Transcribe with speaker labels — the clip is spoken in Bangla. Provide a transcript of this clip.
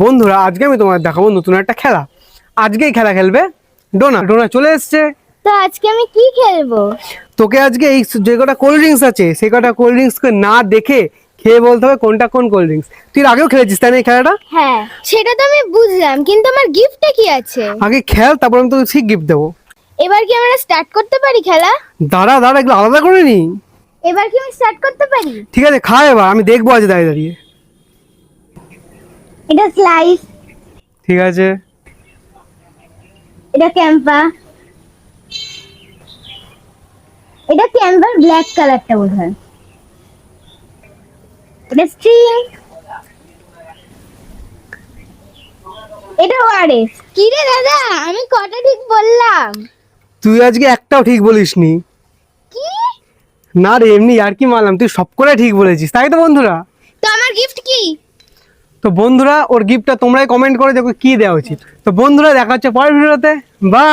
Speaker 1: বন্ধুরা আজকে আমি তোমার দেখাবো নতুন একটা খেলা। আজকেই খেলা খেলবে ডোনা। ডোনা চলে এসছে।
Speaker 2: তো আজকে আমি কি খেলব?
Speaker 1: তোকে আজকে এই যে কটা কোল্ড ড্রিঙ্কস আছে সেই কটা কোল্ড ড্রিঙ্কসকে না দেখে খেয়ে বলতে হবে কোনটা কোন কোল্ড ড্রিঙ্কস তুই আগেও খেলেছিস তাই না এই খেলাটা?
Speaker 2: হ্যাঁ সেটা তো আমি বুঝলাম কিন্তু আমার গিফটটা কি আছে?
Speaker 1: আগে খেল তারপর আমি তোকে ঠিক গিফট দেবো।
Speaker 2: এবার কি আমরা স্টার্ট করতে পারি খেলা?
Speaker 1: দাঁড়া দাঁড়া এগুলো আলাদা করে নি।
Speaker 2: এবার কি আমি স্টার্ট করতে পারি?
Speaker 1: ঠিক আছে খা এবার আমি দেখব আজ দাঁড়িয়ে দাঁড়িয়ে।
Speaker 2: এটা স্লাইস
Speaker 1: ঠিক আছে।
Speaker 2: এটা ক্যাম্পা এটা ক্যাম্পার ব্ল্যাক কালারটা বোধ হয় এটা স্ট্রিং এটা ওয়ারেস কি রে দাদা? আমি কটা ঠিক বললাম?
Speaker 1: তুই আজকে একটাও ঠিক বলিসনি।
Speaker 2: কি?
Speaker 1: না রে এমনি আর কি মানলাম তুই সব করে ঠিক বলেছিস তাই তো বন্ধুরা?
Speaker 2: তো আমার গিফট কি?
Speaker 1: তো বন্ধুরা, ওর গিফটটা তোমরাই কমেন্ট করে দেখো কি দেওয়া উচিত তো বন্ধুরা, দেখা হচ্ছে পরের ভিডিওতে। বা